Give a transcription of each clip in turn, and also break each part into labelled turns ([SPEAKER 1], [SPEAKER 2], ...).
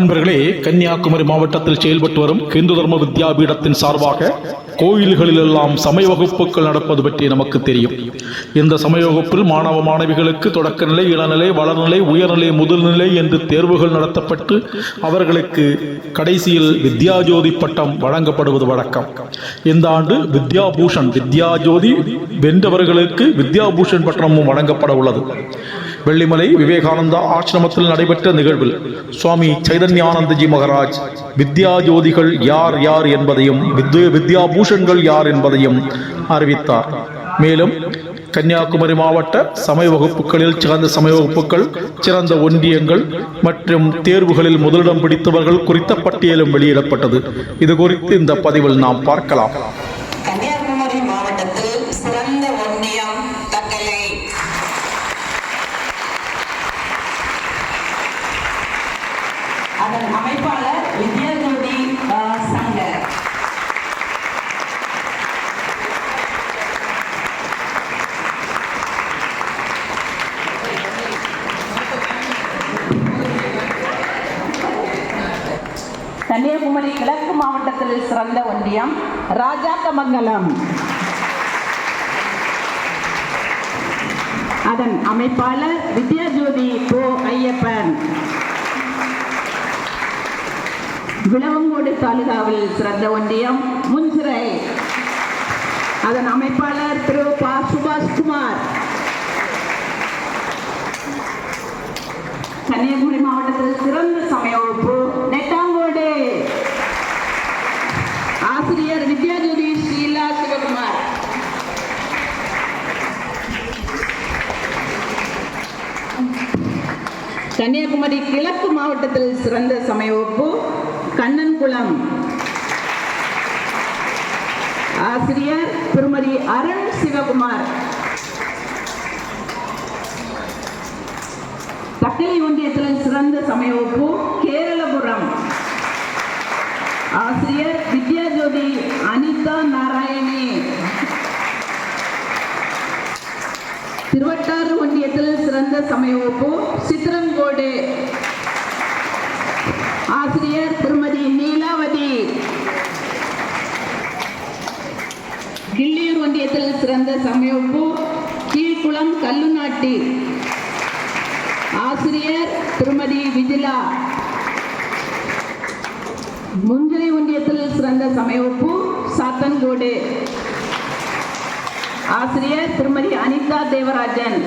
[SPEAKER 1] நண்பர்களே கன்னியாகுமரி மாவட்டத்தில் செயல்பட்டு வரும் இந்து தர்ம வித்யாபீடத்தின் சார்பாக கோயில்களிலெல்லாம் சமய வகுப்புகள் நடப்பது பற்றி நமக்கு தெரியும். இந்த சமய வகுப்பில் மாணவ மாணவிகளுக்கு தொடக்கநிலை இளநிலை வளர்நிலை உயர்நிலை முதுநிலை என்று தேர்வுகள் நடத்தப்பட்டு அவர்களுக்கு கடைசியில் வித்யாஜோதி பட்டம் வழங்கப்படுவது வழக்கம். இந்த ஆண்டு வித்யாபூஷன் வித்யாஜோதி வென்றவர்களுக்கு வித்யாபூஷன் பட்டமும் வழங்கப்பட உள்ளது. வெள்ளிமலை விவேகானந்தா ஆசிரமத்தில் நடைபெற்ற நிகழ்வில் சுவாமி சைதன்யானந்தஜி மகராஜ் வித்யா ஜோதிகள் யார் யார் என்பதையும் வித்ய வித்யா பூஷன்கள் யார் என்பதையும் அறிவித்தார். மேலும் கன்னியாகுமரி மாவட்ட சமய வகுப்புகளில் சிறந்த சமய வகுப்புகள் சிறந்த ஒன்றியங்கள் மற்றும் தேர்வுகளில் முதலிடம் பிடித்தவர்கள் குறித்த பட்டியலும் வெளியிடப்பட்டது. இது குறித்து இந்த பதிவில் நாம் பார்க்கலாம்
[SPEAKER 2] கன்னியாகுமரி மாவட்டத்தில் சிறந்த ஒன்றியம் தக்கலை அதன் அமைப்பாளர் வித்யாஜோதி அஹ், சங்கர் கன்னியாகுமரி கிழக்கு மாவட்டத்தில் சிறந்த ஒன்றியம் ராஜாக்கமங்கலம் அதன் அமைப்பாளர் வித்யாஜோதி போ ஐயப்பன். விளவங்கோடு தாலுகாவில் சிறந்த ஒன்றியம் முன்சிறை. அதன் அமைப்பாளர் திரு பா சுபாஷ்குமார். கன்னியாகுமரி மாவட்டத்தில் சிறந்த சமய வகுப்பு நெட்டாங்கோடு ஆசிரியர் வித்யாஜோதி ஷீலா சிவகுமார் கன்னியாகுமரி கிழக்கு மாவட்டத்தில் சிறந்த சமயவப்பு கண்ணன்குளம். ஆசிரியர் திருமதி அருண் சிவகுமார். தக்கலை ஒன்றியத்தில் சிறந்த சமயவப்பு கேரளபுரம். ஆசிரியர் வித்யாஜோதி அனிதா நாராயணி. திருவட்டார் ஒன்றியத்தில் சிறந்த சமய வகுப்பு சித்திரங்கோடு ஆசிரியர் திருமதி நீலாவதி. கிள்ளியூர் ஒன்றியத்தில் சிறந்த சமய கீழ்குளம் கல்லுநாட்டி. ஆசிரியர் திருமதி விஜிலா. முஞ்சலை ஒன்றியத்தில் சிறந்த சமய சாத்தன்கோடு ஆசிரியர் திருமதி அனிதா தேவராஜன்.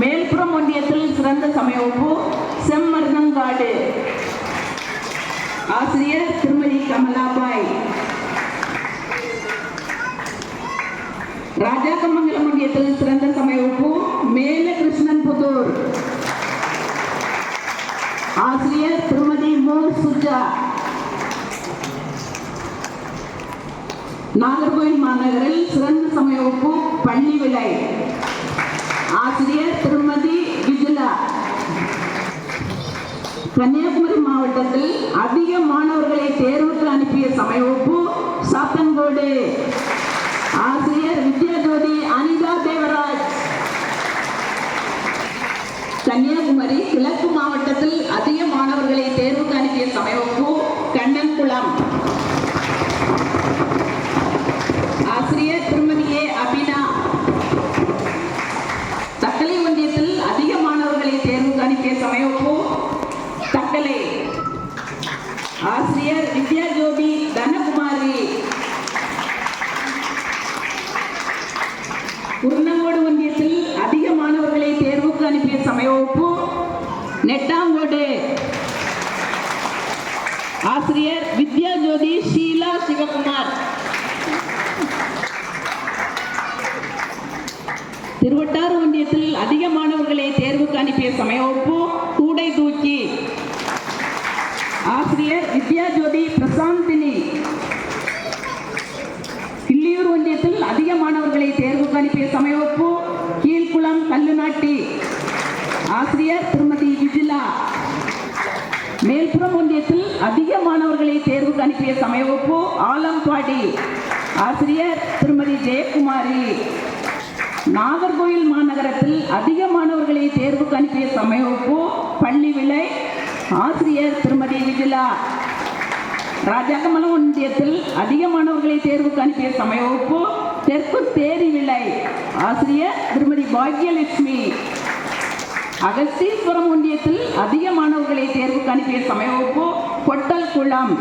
[SPEAKER 2] மேல்புறம் ஒன்றியத்தில் சிறந்த சமய வகுப்பு செம்மருதங்காடு ஆசிரியர் திருமதி கமலாபாய். ராஜாக்கமங்கலம் ஒன்றியத்தில் சிறந்த சமய வகுப்பு மேல கிருஷ்ணன் புதூர். ஆசிரியர் திருமதி மு சுஜா. நாகர்கோவில் மாநகரில் சிறந்த சமய வகுப்பு பள்ளி விலை ஆசிரியர் திருமதி விஜிலா. கன்னியாகுமரி மாவட்டத்தில் அதிக மாணவர்களை தேர்வுக்கு அனுப்பிய சமயவப்பு சாத்தன்கோடு. ஆசிரியர் வித்யாஜோதி அனிதா தேவராஜ். கன்னியாகுமரி கிழக்கு மாவட்டத்தில் அதிக மாணவர்களை தேர்வுக்கு அனுப்பிய சமய வகுப்பு கண்ணன்குளம் ஆசிரியர் திருமதி ஏ அபினா தக்கலை ஒன்றியத்தில் அதிக மாணவர்களை தேர்வுக்கு அனுப்பிய சமய வகுப்பு தக்கலை ஆசிரியர் வித்யாஜோதி தனகுமாரி குருணங்கோடு ஒன்றியத்தில் அதிக மாணவர்களை தேர்வுக்கு அனுப்பிய சமய வகுப்பு நெட்டாங்கோடு ஆசிரியர் வித்யாஜோதி ஷீலா சிவகுமார். திருவட்டாறு ஒன்றியத்தில் அதிக மாணவர்களை தேர்வுக்கு அனுப்பிய சமய வகுப்பு கூடை தூக்கி. ஆசிரியர் வித்யாஜோதி பிரசாந்தினி. கிள்ளியூர் அதிக மாணவர்களை தேர்வுக்கு அனுப்பிய சமய கீழ்குளம் கல்லுநாட்டி. ஆசிரியர் திருமதி விஜிலா. மேல்புறம் ஒன்றியத்தில் அதிக மாணவர்களை தேர்வுக்கு அனுப்பிய சமய ஆலம்பாடி. ஆசிரியர் திருமதி ஜெயக்குமாரி. நாகர்கோயில் மாநகரத்தில் அதிக மாணவர்களை தேர்வுக்கு அனுப்பிய சமய பள்ளி விலை ஆசிரியர் திருமதி விஜிலா. ராஜாக்கமலம் ஒன்றியத்தில் அதிக மாணவர்களை தேர்வுக்கு அனுப்பிய சமய வகுப்பு தெற்கு தேரி விலை ஆசிரியர் திருமதி பாக்யலட்சுமி. அகஸ்தீஸ்வரம் ஒன்றியத்தில் அதிக மாணவர்களை தேர்வுக்கு அனுப்பிய சமய வகுப்பு கொட்டல் குளம்.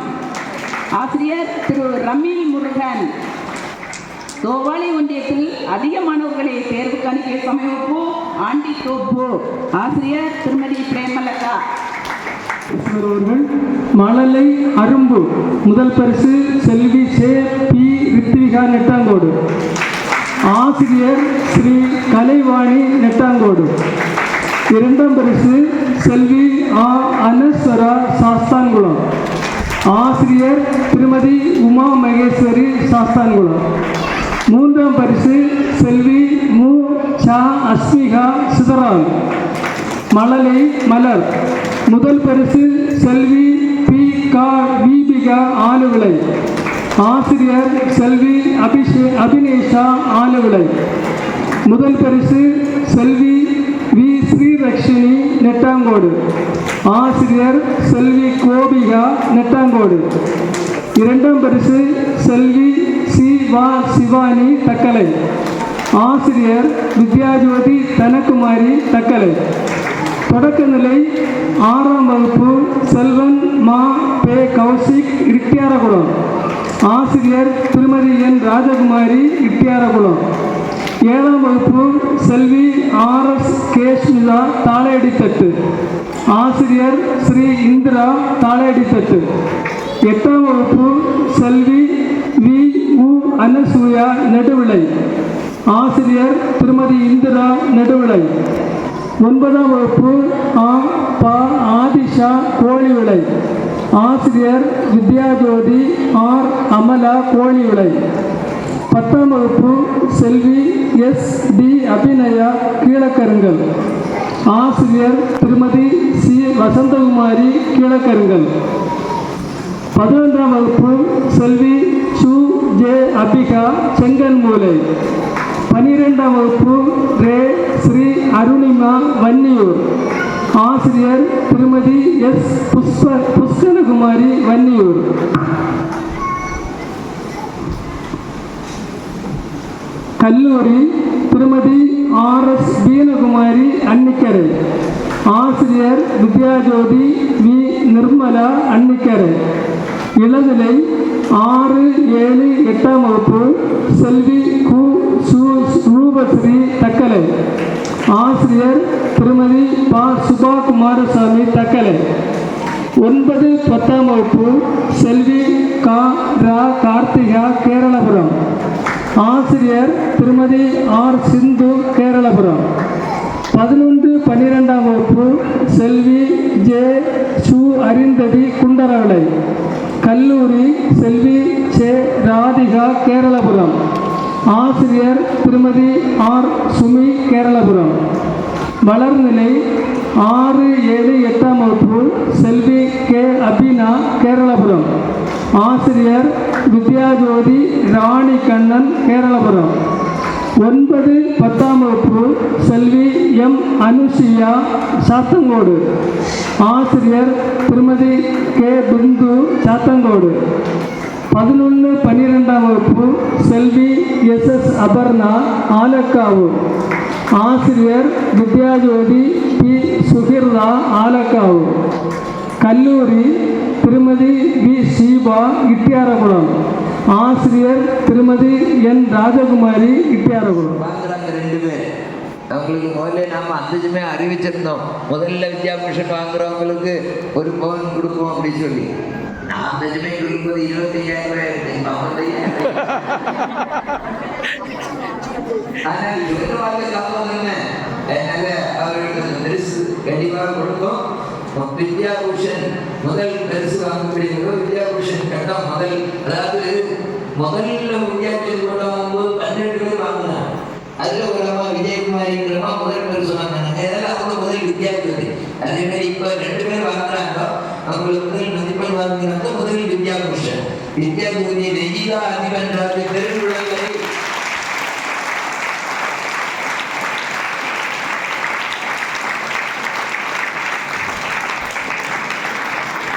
[SPEAKER 2] ஆசிரியர் திரு ரமீல் முருகன். தோவாளி ஒன்றியத்தில் அதிக மாணவர்களை தேர்வுக்கு அனுப்பிய சமய வகுப்பு ஆண்டி தோப்பு ஆசிரியர் திருமதி பிரேமலதா.
[SPEAKER 3] ஈஸ்வர் மழலை அரும்பு முதல் பரிசு செல்வி சே பி ரித்விகா நெட்டாங்கோடு. ஆசிரியர் ஸ்ரீ கலைவாணி நெட்டாங்கோடு. இரண்டாம் பரிசு செல்வி ஆ அனஸ்வரா சாஸ்தான்குளம். ஆசிரியர் திருமதி உமா மகேஸ்வரி சாஸ்தான்குளம். மூன்றாம் பரிசு செல்வி மு. சா. அஸ்மிகா சிதரால் மழலை மலர். முதல் பரிசு செல்வி பி கா தீபிகா ஆலுவிளை ஆசிரியர் செல்வி அபிஷே அபினேஷா ஆலுவிளை முதல் பரிசு செல்வி வி ஸ்ரீரக்ஷினி நெட்டாங்கோடு. ஆசிரியர் செல்வி கோபிகா நெட்டாங்கோடு. இரண்டாம் பரிசு செல்வி சி வா சிவானி தக்கலை. ஆசிரியர் வித்யாஜோதி தனகுமாரி தக்கலை. தொடக்கநிலை ஆறாம் வகுப்பு செல்வன் மா பே கௌசிக் இட்டியாரகுளம். ஆசிரியர் திருமதி என் ராஜகுமாரி இட்டியாரகுளம். ஏழாம் வகுப்பு செல்வி ஆர் எஸ் கேஷ்மிதா தாளையடித்தட்டு ஆசிரியர் ஸ்ரீ இந்திரா தாளையடித்தட்டு எட்டாம் வகுப்பு செல்வி வி உ அனசூயா நெடுவிளை. ஆசிரியர் திருமதி இந்திரா நெடுவிளை. ஒன்பதாம் வகுப்பு ஆ பா ஆதிஷா கோழிவிளை ஆசிரியர் வித்யாஜோதி ஆர் அமலா கோழிவிளை பத்தாம் வகுப்பு செல்வி எஸ் டி அபிநயா கீழக்கருங்கல். ஆசிரியர் திருமதி சி வசந்தகுமாரி கீழக்கருங்கல். பதினொன்றாம் வகுப்பு செல்வி சு ஜே அபிகா செங்கன்மூலை பனிரெண்டாம் வகுப்பு ரே ஸ்ரீ அருணிமா வன்னியூர். ஆசிரியர் திருமதி எஸ் புஷ்ப புஷ்கனகுமாரி வன்னியூர். கல்லூரி திருமதி ஆர் எஸ் பீனகுமாரி அன்னிக்கரை. ஆசிரியர் வித்யாஜோதி வி நிர்மலா அன்னிக்கரை. இளநிலை ஆறு ஏழு எட்டாம் வகுப்பு செல்வி கு சு ரூபஸ்ரீ தக்கலை. ஆசிரியர் திருமதி பா. சுபா குமாரசாமி தக்கலை. ஒன்பது பத்தாம் வகுப்பு செல்வி கா. ரா. கார்த்திகா கேரளபுரம். ஆசிரியர் திருமதி ஆர். சிந்து கேரளபுரம். பதினொன்று பன்னிரெண்டாம் வகுப்பு செல்வி ஜே. சு. அரிந்ததி குண்டரவளை கல்லூரி செல்வி சே ராதிகா கேரளபுரம். ஆசிரியர் திருமதி ஆர். சுமி கேரளபுரம். வளர்நிலை ஆறு ஏழு எட்டாம் வகுப்பு செல்வி கே. அபினா கேரளபுரம். ஆசிரியர் வித்யாஜோதி ராணி கண்ணன் கேரளபுரம். ஒன்பது பத்தாம் வகுப்பு செல்வி எம். அனுஷியா சாத்தங்கோடு. ஆசிரியர் திருமதி கே. பிந்து சாத்தங்கோடு. பதினொன்று பன்னிரெண்டாம் வகுப்பு செல்வி எஸ் எஸ் அபர்ணா ஆலக்காவு. ஆசிரியர் வித்யாஜோதி பி சுகிர்தா ஆலக்காவு. கல்லூரி திருமதி வி சீபா இட்டியாரகுளம். ஆசிரியர் திருமதி என் ராஜகுமாரி இட்டியாரகுளம்.
[SPEAKER 4] ரெண்டு பேர். அவங்களுக்கு முதல்ல நாம அந்தஜமே அறிவிச்சிருந்தோம். முதல்ல வித்யாபூஷன் வாங்குறவங்களுக்கு ஒரு பவுன் கொடுப்போம் அப்படின்னு சொல்லி. நான் நிஜமே கொடுக்கும்போது இருபத்தி ஐயாயிரம் ரூபாய் இருக்கு. இப்ப 55,000. ஆனால் இவங்க வாங்க லாபம் அதனால அவர்களுக்கு பரிசு கண்டிப்பாக கொடுப்போம் வித்யாபூஷன் முதல் பரிசு வாங்கக்கூடியவங்க வித்யாபூஷன் கட்டம் முதல் அதாவது முதல்ல வித்யாபூஷன் கொண்டு வாங்கும்போது பன்னெண்டு பேர் வாங்கினாங்க அதுல விஜயகுமாரிங்கிறமா முதல் அவங்க முதல் அதே மாதிரி ரெண்டு பேர் அவங்களுக்கு முதல் மதிப்பெண் வாங்குறாங்க முதல் வித்யாபூஷன் வித்யாபூதி நெய்யா அதிபன்றாக பெருங்குழந்தை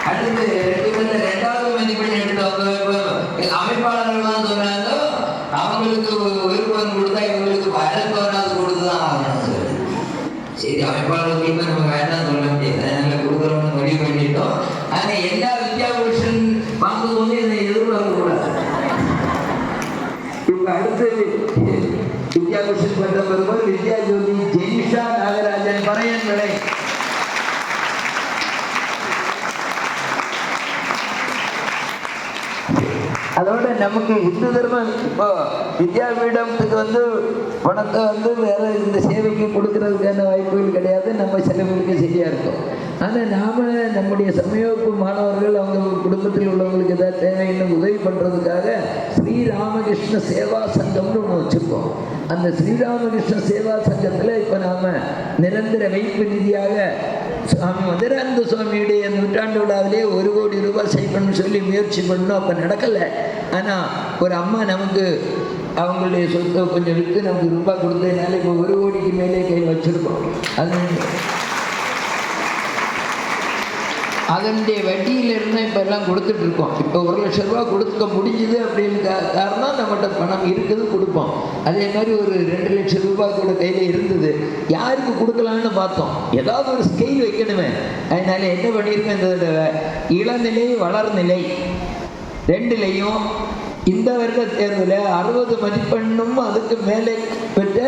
[SPEAKER 4] அடுத்து ரெண்டு பேர்ல ரெண்டாவது மதிப்பெண் எடுத்தவங்க இப்ப அமைப்பாளர்கள் தான் சொன்னாங்க அவங்களுக்கு விருப்பம் கொடுத்தா இவங்களுக்கு வரத்தோனாது கொடுத்துதான் ஆகணும் சொல்லி. சரி அமைப்பாளர்களுக்கு நம்ம வேண்டாம் சொல்ல முடியாது அதனால கொடுக்குறோம்னு முடிவு பண்ணிட்டோம் ஆனா எல்லா வித்யாபூஷன் வாங்கும்போது இதை எதிர்பார்க்க கூடாது இப்ப அடுத்து வித்யாபூஷன் பண்ற பெருமாள் வித்யா ஜோதி ஜெனிஷா நாகராஜன் பறையன் விலை அதோட நமக்கு இந்து தர்மம் இப்போ வித்யாபீடத்துக்கு வந்து பணத்தை வந்து வேற இந்த சேவைக்கு கொடுக்கறதுக்கான வாய்ப்புகள் கிடையாது. நம்ம செலவுகளுக்கு சரியா இருக்கும். ஆனால் நாம நம்முடைய சமயப்பு மாணவர்கள் அவங்க குடும்பத்தில் உள்ளவங்களுக்கு ஏதாவது தேவைன்னு உதவி பண்ணுறதுக்காக ஸ்ரீராமகிருஷ்ண சேவா சங்கம்னு ஒன்று வச்சுருக்கோம். அந்த ஸ்ரீராமகிருஷ்ண சேவா சங்கத்தில் இப்போ நாம் நிரந்தர வைப்பு நிதியாக சுவாமி மதுரானந்த சுவாமியுடைய நூற்றாண்டு விழாவிலே ஒரு கோடி ரூபாய் செய்யணும்னு சொல்லி முயற்சி பண்ணோம் அப்போ நடக்கலை. ஆனால் ஒரு அம்மா நமக்கு அவங்களுடைய சொத்தை கொஞ்சம் விற்று நமக்கு ரூபாய் கொடுத்ததுனால இப்போ ஒரு கோடிக்கு மேலே கையில் வச்சுருக்கோம். அது அதனுடைய வட்டியிலிருந்து இப்போ எல்லாம் கொடுத்துட்ருக்கோம் இப்போ ஒரு லட்ச ரூபா கொடுக்க முடிஞ்சுது அப்படின்னு காரணம் நம்மகிட்ட பணம் இருக்குது கொடுப்போம். அதே மாதிரி ஒரு ரெண்டு லட்சம் ரூபாய் கூட கையில் இருந்தது. யாருக்கு கொடுக்கலான்னு பார்த்தோம். ஏதாவது ஒரு ஸ்கெயில் வைக்கணுமே. அதனால என்ன பண்ணியிருக்கேன் இந்த இளநிலை வளர்நிலை ரெண்டுலேயும் இந்த வருட தேர்வில் அறுபது மதிப்பெண்ணும் அதுக்கு மேலே பெற்ற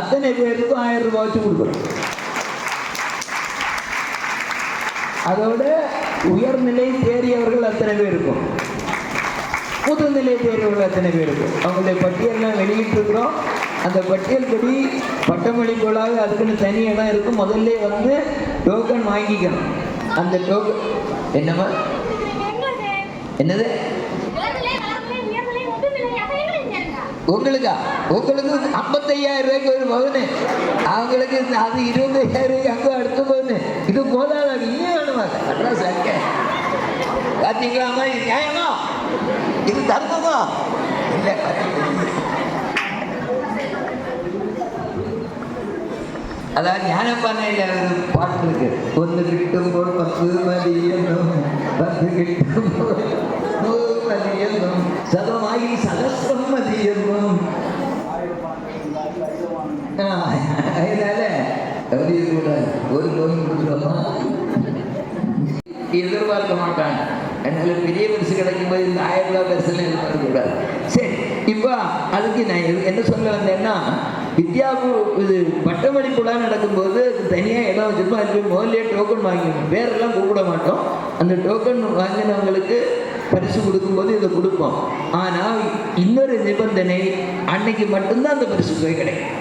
[SPEAKER 4] அத்தனை பேருக்கும் ஆயிரம் ரூபாய் வச்சு கொடுக்கணும். அதோட உயர்நிலை தேறியவர்கள் அத்தனை பேர் இருக்கும். முதுநிலை தேர்வுகள் அத்தனை பேர் இருக்கும். அவங்களுடைய பட்டியல்லாம் வெளியிட்டிருக்கிறோம். அந்த பட்டியல் படி பட்டமளிப்புகளாக அதுக்குன்னு தனி இடம் இருக்கும். முதல்ல வந்து டோக்கன் வாங்கிக்கணும். அந்த டோக்கன் என்னம்மா? என்னது? உங்களுக்கா? உங்களுக்கு ஐம்பத்தையாயிரம் ரூபாய்க்கு ஒரு பவுனு அவங்களுக்கு அது இருபத்தையாயிரம் ரூபாய்க்கு அடுத்த பவுனு இது போதாது அது வேணுமா அட்ரஸ் அங்க பார்த்தீங்களாமா இது நியாயமா இது தர்மமா இல்லை அதாவது ஞானப்பானையில் ஒரு பாட்டு இருக்கு ஒன்று கிட்டும் போல் பத்து பத்து கிட்டும் போல் நூறு சதமாகி அதனால ஒரு நோய் கொடுக்குறோமா எதிர்பார்க்க மாட்டாங்க அதனால பெரிய பரிசு கிடைக்கும் போது இந்த ஆயிரம் ரூபாய் பரிசுலாம் எதிர்பார்க்கக்கூடாது. சரி இப்போ அதுக்கு நான் என்ன சொல்ல வந்தேன்னா வித்யாபு இது பட்டமளிப்புலாம் நடக்கும்போது தனியாக இடம் வச்சுருப்போம். அது போய் முதல்ல டோக்கன் வாங்கிக்கணும். பேரெல்லாம் கூப்பிட மாட்டோம். அந்த டோக்கன் வாங்கினவங்களுக்கு பரிசு கொடுக்கும்போது இதை கொடுப்போம். ஆனால் இன்னொரு நிபந்தனை அன்னைக்கு மட்டும்தான் அந்த பரிசு போய் கிடைக்கும்.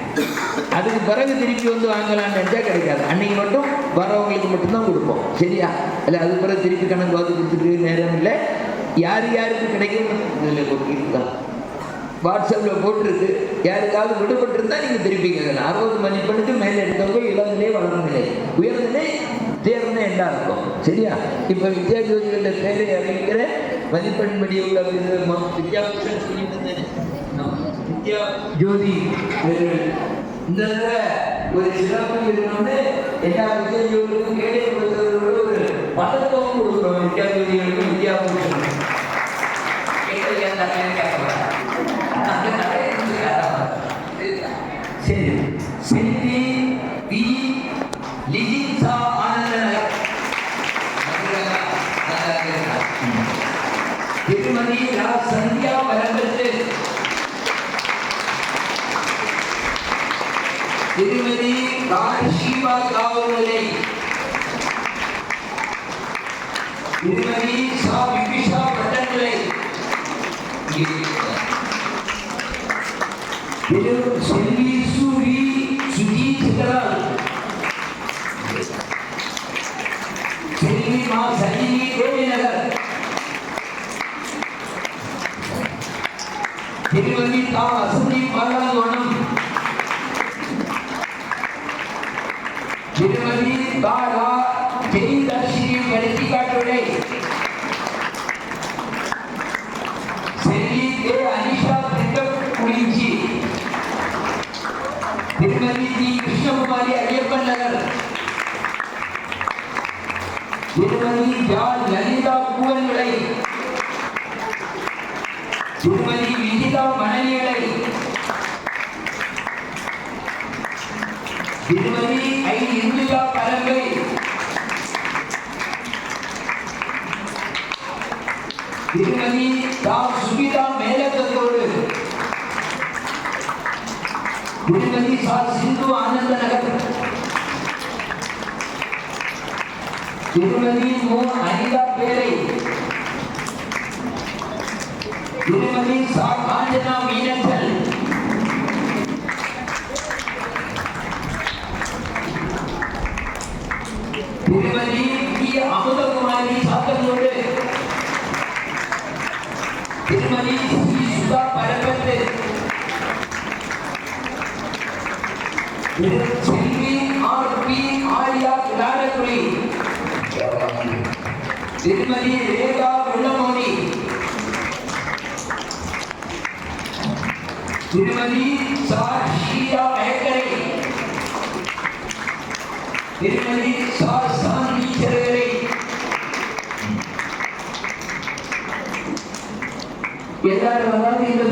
[SPEAKER 4] அதுக்கு பிறகு திருப்பி வந்து வாங்கலாம்னு நினச்சா கிடைக்காது. அன்னைக்கு மட்டும் வரவங்களுக்கு மட்டும்தான் கொடுப்போம். சரியா? இல்லை அது பிறகு திருப்பி கணக்கு பார்த்து கொடுத்துட்டு நேரம் இல்லை. யார் யாருக்கு கிடைக்கும்? இதில் கொடுத்துருக்கான் வாட்ஸ்அப்பில் போட்டிருக்கு. யாருக்காவது விடுபட்டிருந்தா நீங்கள் திருப்பி கேட்கலாம். அறுபது மதிப்பெண்ணுக்கு மேலே எடுத்தவங்க இளநிலை வளர்நிலை உயர்நிலை தேர்ந்தே என்ன இருக்கும். சரியா? இப்போ வித்யா ஜோதிகளில் பேரை அறிவிக்கிற மதிப்பெண் படி உள்ள இது வித்யா சொல்லியிருந்தேன் வித்யா ஜோதி இந்த ஒரு சிறப்பு இருக்கணும்னு எல்லா வித்யா கேள்வி கொடுத்தவர்களோட ஒரு பதக்கமும் கொடுக்குறோம் வித்யா ஜோதிகளுக்கும் வித்யா பூஷன் கேட்கலையா தரலையான்னு கேட்க மாட்டாங்க. அது நிறைய இருந்து கேட்க சரி செல்வி பி லிஜின்சா ஆனந்தநகர் திருமதி ரா சந்தியா வரம்பத்து திருமதி காஷிவா காவல்நிலை திருமதி சா விபிஷா பட்டநிலை திரு செல்வி சூரி செல்வி மா கோவிநகர். திருமதி தா வசந்தி பாலா ஜெயதர்ஷினியும் படுத்தி காட்டுடை செல்வி தே அனிஷா பிரிட்டம் குளிஞ்சி திருமதி தி கிருஷ்ணகுமாரி ஐயப்பன் நகர். திருமதி ஜால் லலிதா பூவன் திருமதி விஜிதா மணநிலை திருமதி ஐ இந்துஜா பரங்கை திருமதி தா சுபிதா மேலத்தோடு திருமதி சா சிந்து ஆனந்த நகர் திருமதி மோ அனிதா பேரை திருமதி சா காஞ்சனா மீனச்சல் திருமதி பி அமுதகுமாரி சாத்தனோடு திருமதி சி சுதா பரபத்து திரு செல்வி ஆர் பி ஆரியா கிடாரக்குடி திருமதி ரேகா வெள்ளமோனி திருமதி சார் ஷீலா மேக்கரை திருமதி சார் எல்லாரும் அதாவது இந்த